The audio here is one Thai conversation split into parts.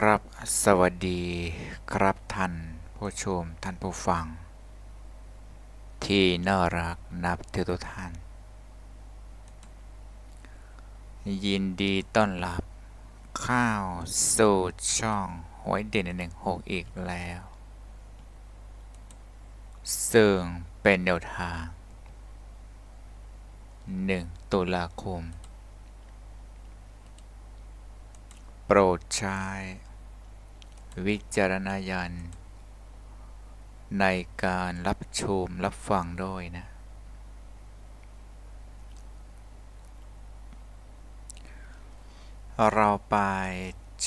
ครับ สวัสดีครับท่านผู้ชมท่านผู้ฟัง ที่น่ารักนับถือทุกท่าน ยินดีต้อนรับข้าวสู่ช่องหวยเด่นหนึ่งหกอีกแล้ว ซึ่งเป็นแนวทาง 1 ตุลาคมโปรดใช้ วิจารณญาณในการรับชมรับฟังด้วยนะ เราไป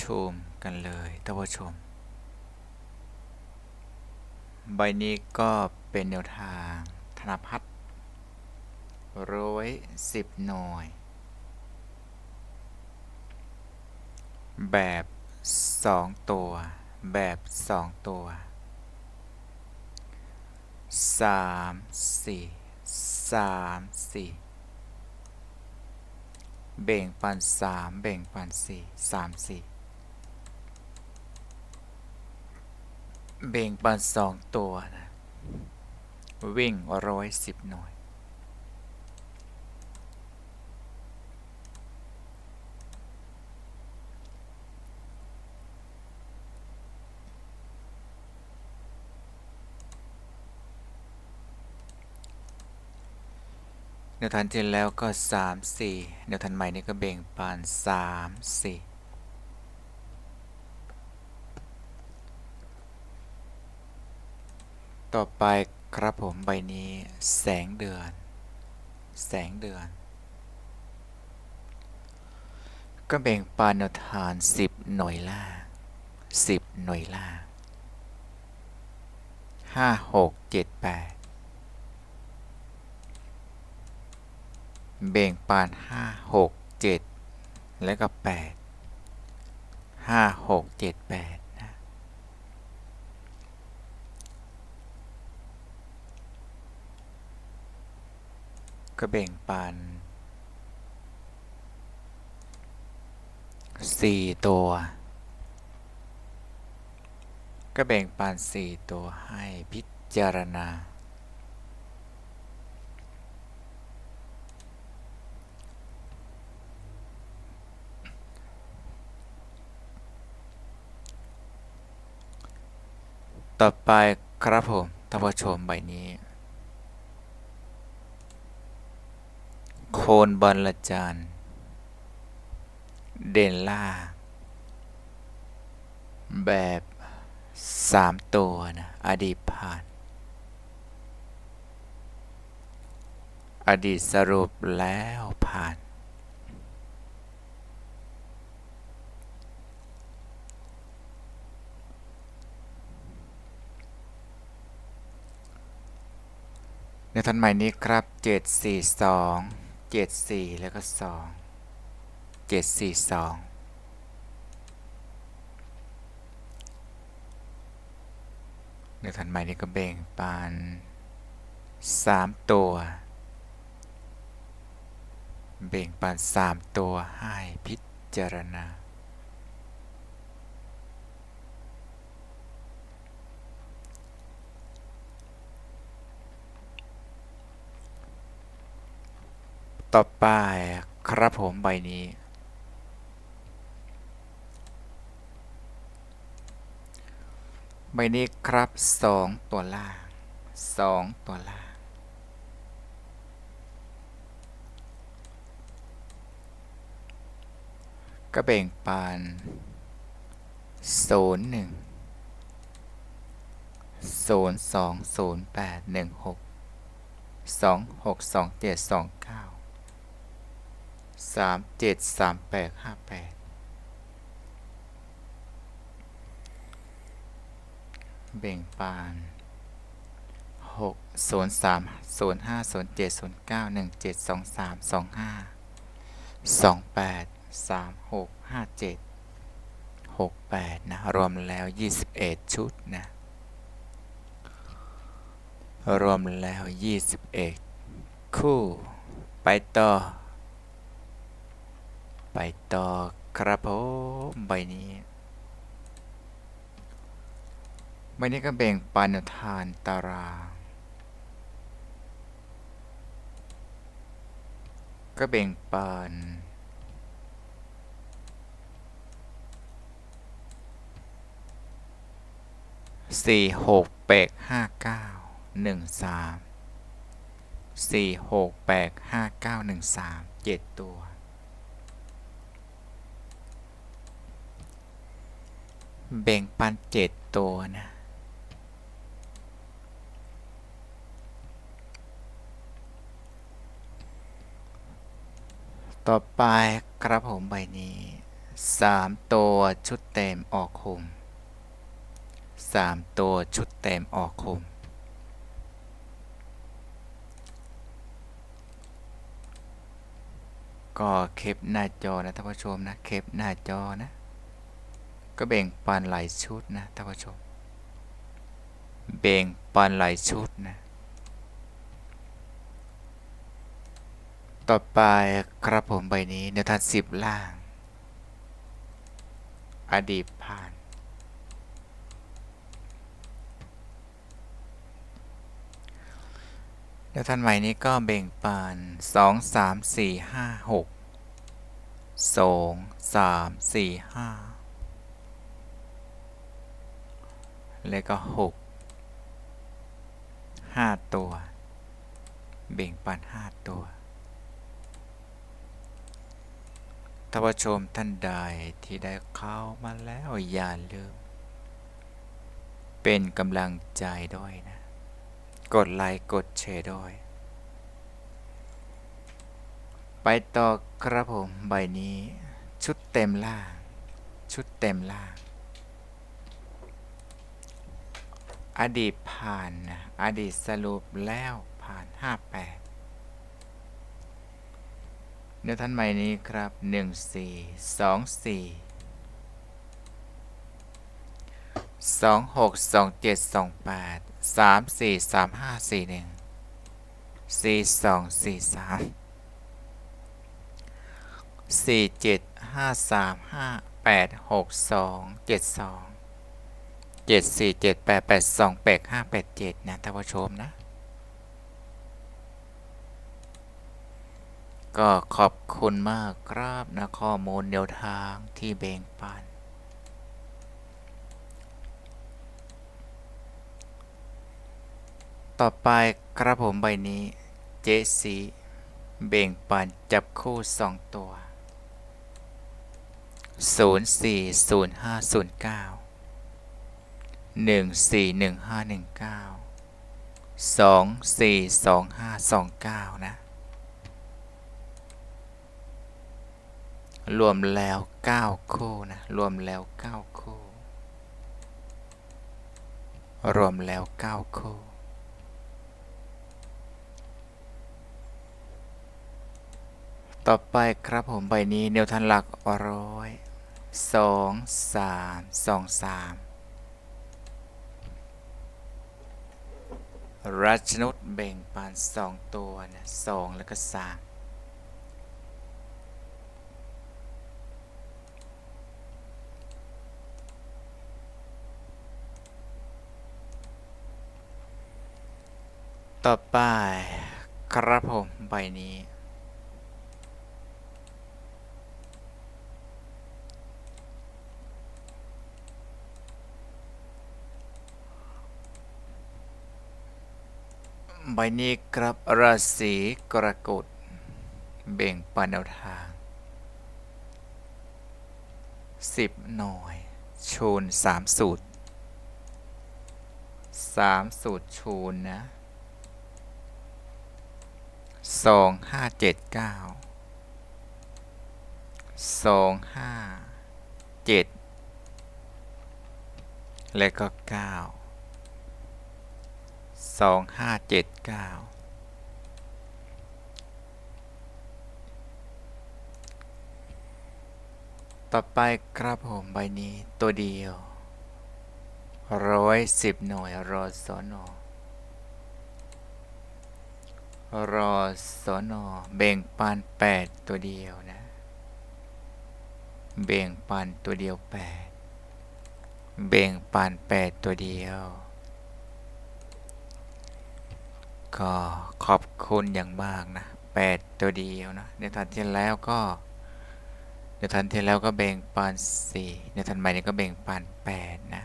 ชมกันเลยท่านผู้ชม ใบนี้ก็เป็นแนวทางธนพัฒน์ร้อยสิบหน่วย แบบ สองตัว แบบสองตัวสามสี่สามสี่เบ่งปันสามเบ่งปันสี่สามสี่เบ่งปันสองตัวนะวิ่งร้อยสิบหน่วย เนวทันเจนแล้วก็ 3 4เนวทันใหม่นี่ก็เบ่งปาน 3 4 ต่อไปครับผมใบนี้แสงเดือน แสงเดือน ก็เบ่งปานเนวทาน 10 หน่วยล่าง10 หน่วยล่าง5 6 7 8 แปดเบ่งปานห้าหกเจ็ดแล้วก็แปดห้าหกเจ็ดแปดนะก็เบ่งปานสี่ตัว ก็แบ่งปานสี่ตัวให้พิจารณา ต่อไปครับผมท่านผู้ชมใบนี้ โคนบอลลจานเด่นล่า แบบสามตัวนะ อดีตผ่าน อดีตสรุปแล้วผ่าน ในทันใหม่นี้ครับ 7 4 2 7 4 แล้วก็ 2 7 4 2ในทันใหม่นี้ก็เบ่งปาน3ตัว เบ่งปาน3ตัวให้พิจารณา ต่อไปครับผมใบนี้ ใบนี้ครับ 2 ตัวล่าง 2 ตัวล่าง ก็แบ่งปันโซนหนึ่งโซนสองโซนแปดหนึ่งหกสองหกสองเจ็ดสองเก้า สามเจ็ดสามแปดห้าแปดเบ่งปานหกศูนย์สามศูนย์ห้าศูนย์เจ็ดศูนย์เก้าหนึ่งเจ็ดสองสามสองห้าสองแปดสามหกห้าเจ็ดหกแปดนะ รวมแล้วยี่สิบเอ็ดชุดนะ รวมแล้วยี่สิบเอ็ดคู่ ไปต่อ ไปต่อครับผมใบนี้ใบนี้ก็แบ่งปันแนวทานตาราง ก็แบ่งปันสี่หกแปดห้าเก้าหนึ่งสามสี่หกแปดห้าเก้าหนึ่งสามเจ็ดตัว แบ่งปันเจ็ดตัวนะ ต่อไปกระผมใบนี้สามตัวชุดเต็มออกคุมสามตัวชุดเต็มออกคุมก็เคปหน้าจอนะท่านผู้ชมนะเคปหน้าจอนะ ก็แบ่งปันหลายชุดนะท่านผู้ชมแบ่งปันหลายชุดนะต่อไปกระผมใบนี้แนวทางสิบล่าง อดีตผ่าน แนวทางใหม่นี้ก็แบ่งปันสองสามสี่ห้าหกสองสามสี่ห้า แล้วก็หกห้าตัว เบ่งปันห้าตัวท่านผู้ชมท่านใดที่ได้เข้ามาแล้วอย่าลืม เป็นกำลังใจด้วยนะ กดไลค์กดแชร์ด้วย ไปต่อครับผมใบนี้ชุดเต็มล่าง ชุดเต็มล่าง อดีตผ่านนะอดีตสรุปแล้วผ่าน 58 เนื้อท่านใหม่นี้ครับ 14 24 26 27 28 34 35 41 42 43 47 53 58 62 72 74788288587 นะท่านผู้ชมนะ ก็ขอบคุณมากครับนะข้อมูลแนวทางที่เบ่งปานต่อไปครับผมใบนี้เจสีเบ่งปานจับคู่สองตัว 04059 141519 242529 นะ รวมแล้ว 9 คู่นะ รวมแล้ว 9 คู่ รวมแล้ว 9 คู่ต่อไปครับผมใบนี้ แนวทันหลักร้อยสองสามสองสาม รัชนุชแบ่งปานสองตัวนะสองแล้วก็สามต่อไป ครับผม ใบนี้ ใบนี้ครับราศีกรกฎเบ่งปันแนวทางสิบหน่วย ชูนสามสูตรสามสูตรชูนนะสองห้าเจ็ดเก้าสองห้าเจ็ดและก็เก้า สองห้าเจ็ดเก้าต่อไปครับผมใบนี้ตัวเดียวร้อยสิบหน่วยรอสอนอรอสอนอเบ่งปันแปดตัวเดียวนะ เบ่งปันตัวเดียวแปดเบ่งปันแปดตัวเดียว ก็ขอบคุณอย่างมากนะแปดตัวเดียวนะในทันที่แล้วก็ในทันที่แล้วก็เบ่งปันสี่ในทันใหม่นี้ก็เบ่งปันแปดนะ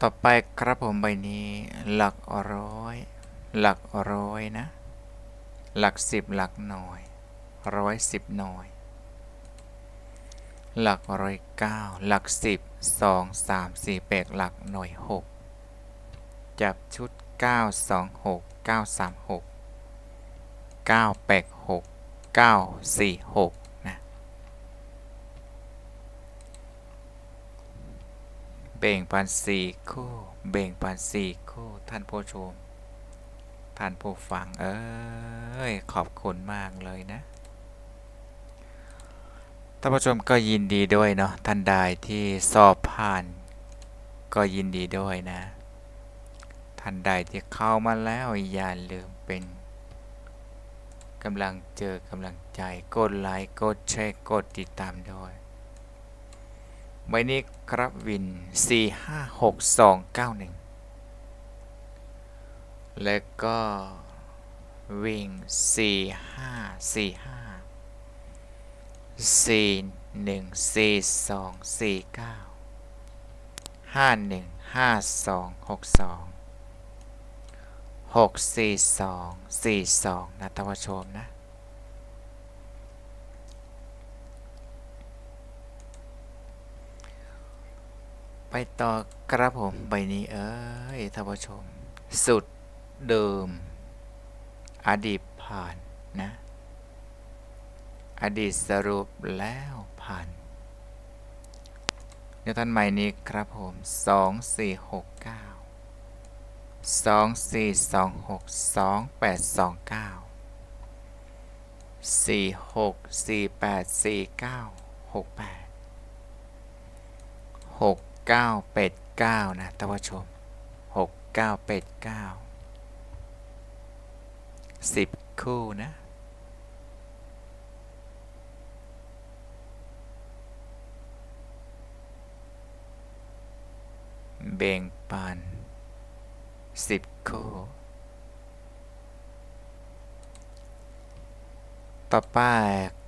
ต่อไปครับผมใบนี้หลักร้อย หลักร้อยนะ หลักสิบหลักหน่วยร้อยสิบหน่วย หลักร้อยเก้าหลักสิบสองสามสี่แปดหลักหน่วยหกจับชุดเก้าสองหกเก้าสามหกเก้าแปดหกเก้าสี่หกนะเบ่งปันสี่คู่ เบ่งปันสี่คู่ ท่านผู้ชม ท่านผู้ฟัง เอ้ย ขอบคุณมากเลยนะ ท่านผู้ชมก็ยินดีด้วยเนาะท่านใดที่สอบผ่าน ก็ยินดีด้วยนะ ท่านใดที่เข้ามาแล้วอย่าลืมเป็นกำลังเจอกำลังใจกดไลค์กดแชร์กดติดตามด้วยใบนี้ครับวิน 456 291 แล้วก็วิ่ง 4 5 4 5 4 1 4 2 4 9 5 1 5 2 6 2 6 4 2 4 2นะท่านผู้ชมนะไปต่อครับผมใบนี้เอ้ยท่านผู้ชม สุดเดิม อดีตผ่านนะ อดีตสรุปแล้วผ่านเดี๋ยวท่านใหม่นี้ครับผม 2 4 6 9 2 4 2 6 2 8 2 9 4 6 4 8 4 9 6 8 6 9 8 9นะท่านผู้ชม6 9 8 9 10คู่นะ เบ่งปานสิบข้อต่อไป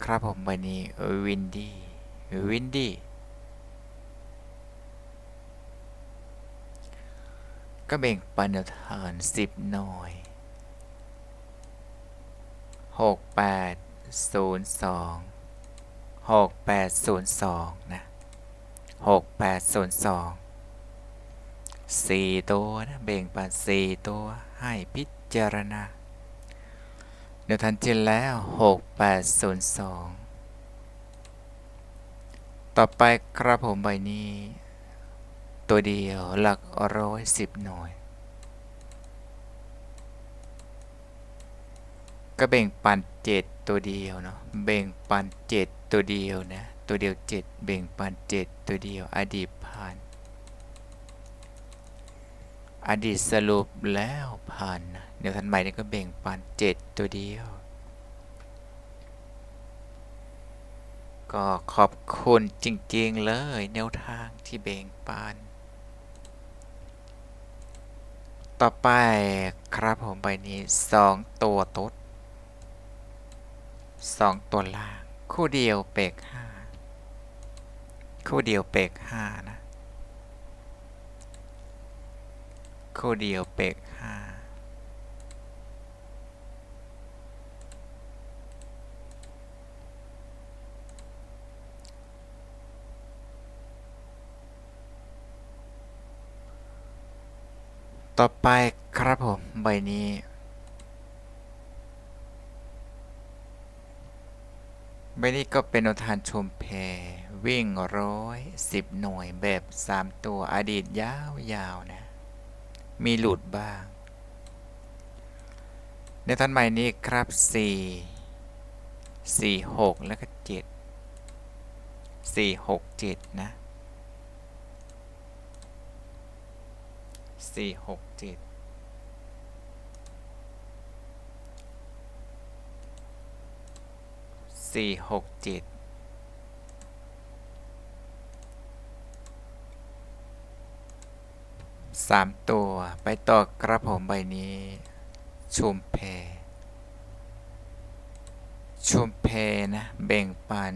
ครับผมวันนี้วินดี้วินดี้ก็เบ่งปานเท่านสิบหน่อยหกแปดศูนย์สองหกแปดศูนย์สองนะหกแปดศูนย์สอง 4ตัวนะแบ่งปัน4ตัวให้พิจารณาเดี๋ยวทันทีแล้ว 6 8 0 2 ต่อไปครับผมใบนี้ ตัวเดียวหลักร้อยสิบหน่วย ก็แบ่งปันเจ็ดตัวเดียวเนาะแบ่งปันเจ็ดตัวเดียวนะ ตัวเดียวเจ็ดแบ่งปันเจ็ดตัวเดียวอดีตผ่าน อดีตสรุปแล้วผ่านนะเดี๋ยวทันใหม่นี่ก็แบ่งปันเจ็ดตัวเดียว ก็ขอบคุณจริง ๆ เลย แนวทางที่แบ่งปัน ต่อไปครับผมใบนี้สองตัวต๊ดสองตัวล่าง คู่เดียวเปกห้าคู่เดียวเปกห้านะ คู่เดียวเปกห้าต่อไปครับผม ใบนี้ ใบนี้ก็เป็นอุทานชมเพ วิ่งร้อยสิบหน่วยแบบสามตัวอดีตยาวๆนะ มีหลุดบ้าง ในท่านใหม่นี้ครับสี่สี่หกแล้วก็เจ็ดสี่หกเจ็ดนะสี่หกเจ็ดสี่หกเจ็ดามตัว ไปต่อกระผมใบนี้ ชุมเพ ชุมเพนะเบ่งปัน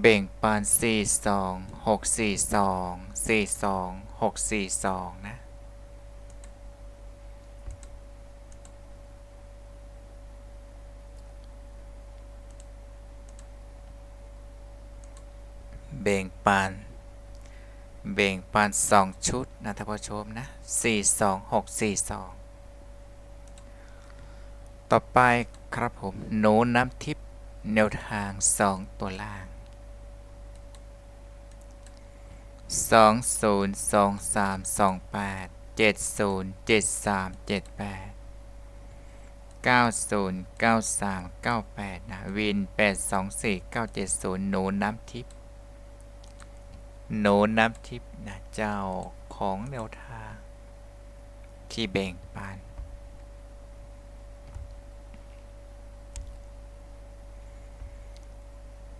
เบ่งปันสี่สองหกสี่สองสี่สองหกสี่สองนะเบ่งปัน เบ่งปันสองชุดนะท่านผู้ชมนะสี่สองหกสี่สองต่อไปครับผมหนูน้ำทิพย์แนวทางสองตัวล่างสองศูนย์สองสามสองแปดเจ็ดศูนย์เจ็ดสามเจ็ดแปดเก้าศูนย์เก้าสามเก้าแปดนะวินแปดสองสี่เก้าเจ็ดศูนย์หนูน้ำทิพย์ โน้นน้ำทิพย์นะเจ้าของแนวทาง ที่แบ่งปัน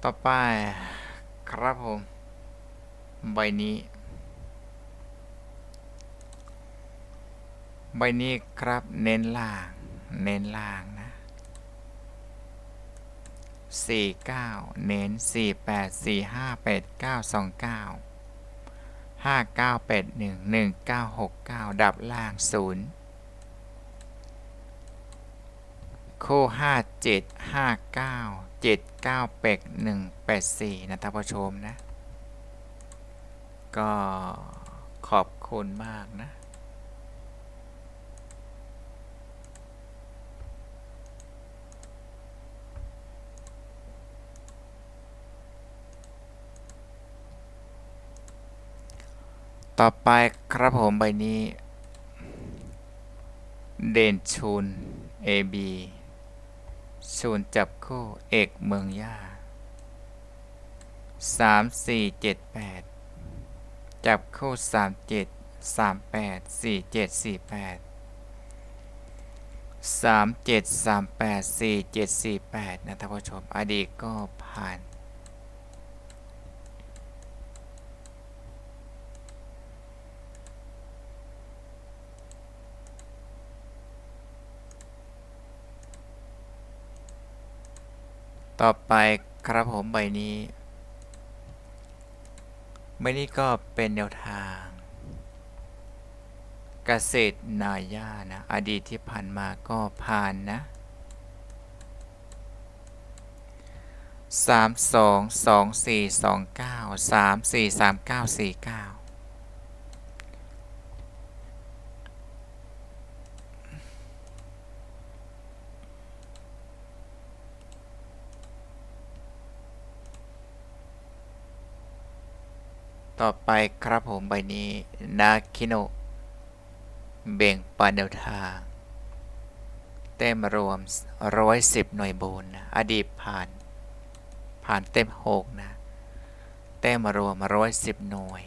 ต่อไปครับผม ใบนี้ ใบนี้ครับเน้นล่าง เน้นล่าง นะสี่เก้าเน้นสี่แปดสี่ห้าแปดเก้าสองเก้าห้าเก้าแปดหนึ่งหนึ่งเก้าหกเก้าดับล่างศูนย์คู่ห้าเจ็ดห้าเก้าเจ็ดเก้าแปดหนึ่งแปดสี่นะท่านผู้ชมนะ ก็ขอบคุณมากนะ ต่อไปครับผมใบนี้ เด่นชุน AB ชุนจับคู่เอกเมืองย่าสามสี่เจ็ดแปดจับคู่สามเจ็ดสามแปดสี่เจ็ดสี่แปดสามเจ็ดสามแปดสี่เจ็ดสี่แปดนะท่านผู้ชมอดีตก็ผ่าน ต่อไปครับผมใบนี้ใบนี้ก็เป็นแนวทางกษตรนายานะ อดีตที่ผ่านมาก็ผ่านนะ 3 2 2 4 2 9 3 4 3 9 4 9 ต่อไปครับผมใบนี้นาคิโนะเบ่งปันแนวทาง เต็มรวม 110 หน่วยโบนนะอดีตผ่าน ผ่านเต็ม 6 นะ เต็มรวม 110 หน่วย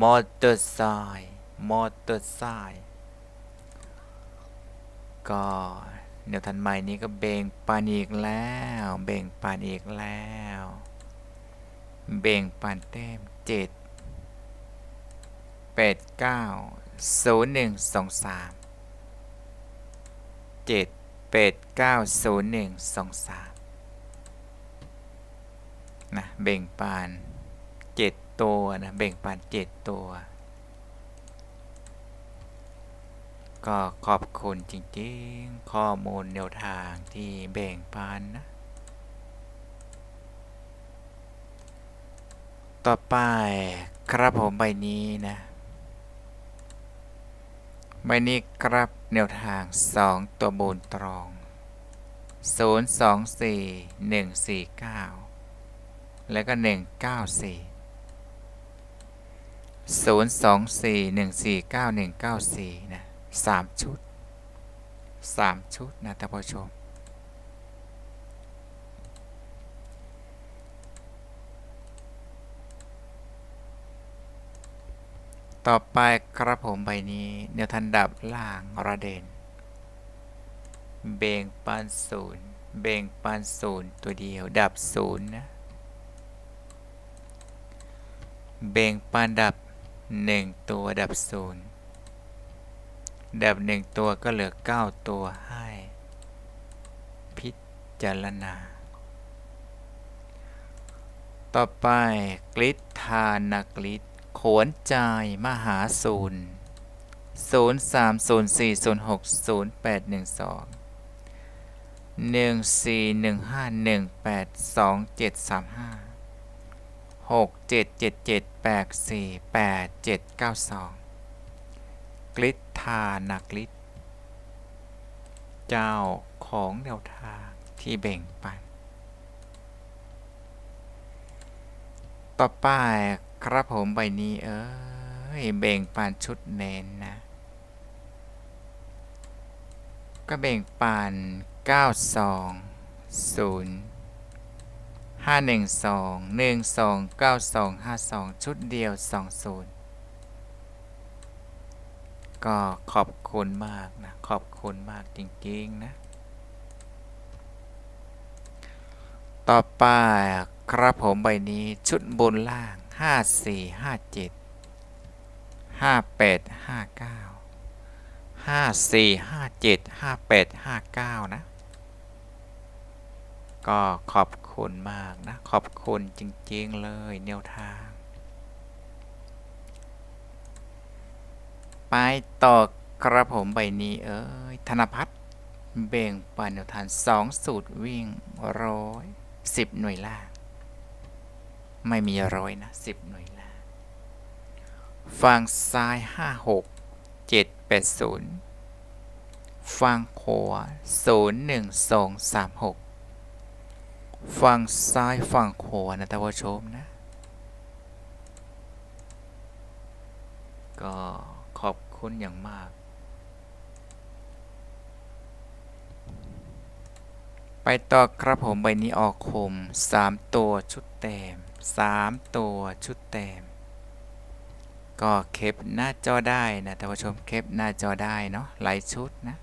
มอเตอร์ไซค์มอเตอร์ไซค์ก็แนวทันใหม่นี้ก็เบ่งปันอีกแล้ว เบ่งปันอีกแล้ว เบ่งปันเต็ม7 แปดเก้าศูนย์หนึ่งสองสามเจ็ดแปดเก้าศูนย์หนึ่งสองสามนะเบ่งปานเจ็ดตัวนะเบ่งปานเจ็ดตัว ก็ขอบคุณจริงๆ ข้อมูลแนวทางที่แบ่งปันนะต่อไปครับผมใบนี้นะ ไม่นี่ครับแนวทาง 2 ตัวบนตรอง 0 2 4 1 4 9 แล้วก็ 1 9 4 0 2 4 1 4 9 1 9 4 นะ 3 ชุด 3 ชุด นะท่านผู้ชม ต่อไปครับผมใบนี้แนวทันดับล่างระเด่นเบ่งปันศูนย์เบ่งปันศูนย์ตัวเดียวดับศูนย์นะ เบ่งปันดับหนึ่งตัวดับศูนย์ดับหนึ่งตัวก็เหลือเก้าตัวให้ พิจารณา ต่อไปกริดทานกริด โขวนใจมหาศูนย์ศูนย์สามศูนย์สี่ศูนย์หกศูนย์แปดหนึ่งสองหนึ่งสี่หนึ่งห้าหนึ่งแปดสองเจ็ดสามห้าหกเจ็ดเจ็ดเจ็ดแปดสี่แปดเจ็ดเก้าสองกริดทานกริดเจ้าของแนวทางที่แบ่งปัน ต่อไป ครับผมใบนี้ เอ้ยแบ่งปันชุดเน้นนะ ก็แบ่งปัน9 2 0 5 1 2 1 2 9 2 5 2 ชุดเดียว 2 0 ก็ขอบคุณมากนะ ขอบคุณมากจริงๆนะ ต่อไปครับผมใบนี้ชุดบนล่าง 5 4 5 7 5 8 5 9ห้าสี่ห้าเจ็ดห้าแปดห้าเก้านะ ก็ขอบคุณมากนะ ขอบคุณจริง ๆ เลยแนวทาง ไปต่อกระผมใบนี้เอ้ยธนพัฒน์เบ่งปันแนวทางสองสูตรวิ่งร้อยสิบหน่วยล่าง ไม่มีร้อยนะสิบหน่วยล่าฝั่งซ้ายห้าหกเจ็ดแปดศูนย์ฝั่งขวาศูนย์หนึ่งสองสามหกฝั่งซ้ายฝั่งขวานะท่านผู้ชมนะ ก็ขอบคุณอย่างมาก ไปต่อครับผมใบนี้ออกคมสามตัวชุดเต็ม สามตัวชุดเต็มก็เก็บหน้าจอได้นะท่านผู้ชมเก็บหน้าจอได้เนาะหลายชุดนะ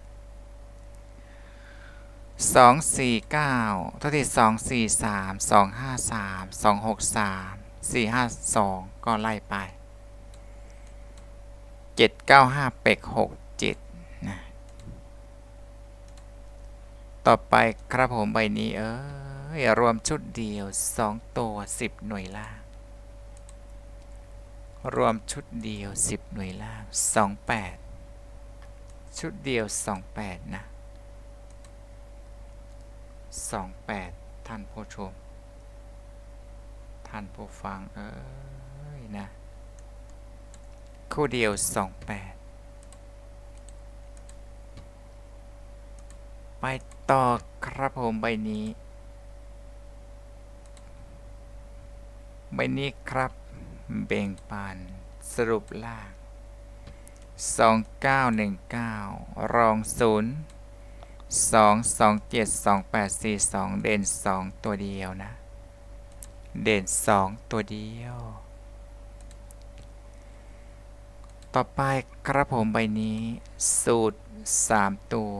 สองสี่เก้าเท่าที่สองสี่สามสองห้าสามสองหกสามสี่ห้าสองก็ไล่ไปเจ็ดเก้าห้าเป็กหกเจ็ดนะต่อไปครับผมใบนี้เอ้ ยรวมชุดเดียวสองตัวสิบหน่วยล่าง รวมชุดเดียวสิบหน่วยล่างสองแปดชุดเดียวสองแปดนะสองแปดท่านผู้ชม ท่านผู้ฟัง เอ้ย นะ คู่เดียวสองแปดไปต่อครับผมใบนี้ ใบนี้ครับ เบ่งปานสรุปล่าง2919 รองศูนย์สองสองเจ็ดสองแปดสี่สองเด่นสองตัวเดียวนะ เด่นสองตัวเดียว ต่อไปกระผมใบนี้ สูตรสามตัว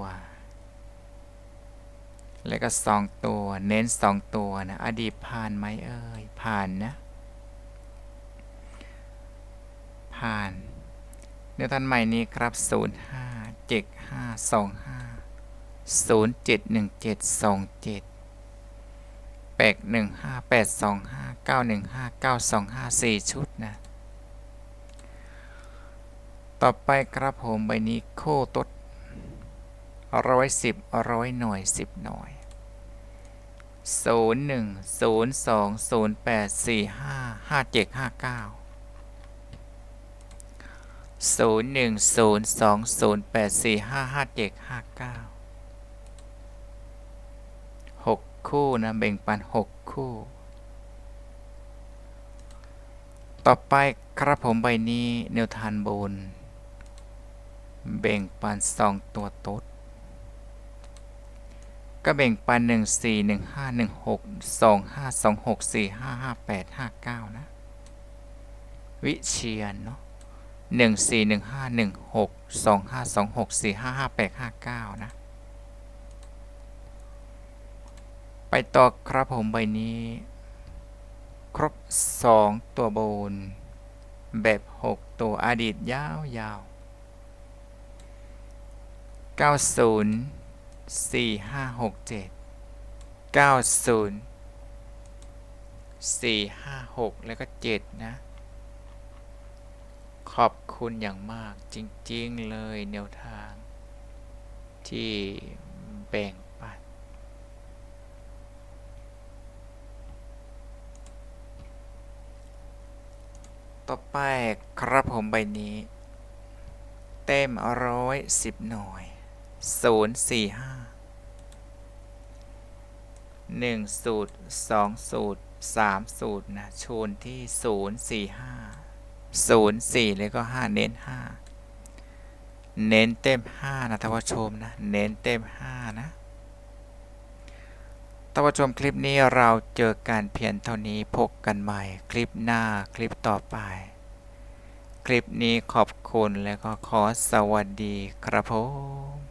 แล้วก็สองตัว เน้นสองตัวนะ อดีตผ่านไหมเอ่ย ผ่านนะ ผ่านเนื้อทันใหม่นี้ครับ 0 5 7 5 2 5ศูนย์เจ็ดหนึ่งเจ็ดสองเจ็ดแปดหนึ่งห้าแปดสองห้าเก้าหนึ่งห้าเก้าสองห้าสี่ชุดนะ ต่อไปครับผมใบนี้โคตดร้อยสิบร้อยหน่วยสิบหน่วยศูนย์หนึ่งศูนย์สอง ศูนย์หนึ่งศูนย์สองศูนย์แปดสี่ห้าห้าเจ็ดห้าเก้าคู่นะแบ่งปัน6คู่ ต่อไปครับผมใบนี้เนวทานบนแบ่งปัน2ตัวตดก็แบ่งปัน1 4 1 5 1 6 2 5 2 6 4 5 5 8 5 9นะ วิเชียนเนาะ 1 4 1 5 1 6 2 5 2 6 4 5 5 8 5 9 นะ ไปต่อครับผมใบนี้ ครบ 2 ตัวบน แบบ 6 ตัวอดีตยาวยาวเก้าศูนย์สี่ห้าหกเจ็ดเก้าศูนย์สี่ห้าหกแล้วก็เจ็ดนะ ขอบคุณอย่างมากจริง ๆ เลยแนวทาง ที่แบ่งปันต่อไปครับผมใบนี้ เต็มร้อยสิบหน่วยศูนย์สี่ห้าหนึ่งสูตรสองสูตรสามสูตรนะ ชูนที่ศูนย์สี่ห้า ศูนย์สี่แล้วก็ห้าเน้นห้าเน้นเต็มห้านะท่านผู้ชมนะ เน้นเต็มห้านะท่านผู้ชมคลิปนี้เราเจอกันเพียงเท่านี้พบกันใหม่ คลิปหน้าคลิปต่อไป คลิปนี้ขอบคุณและก็ขอสวัสดีครับผม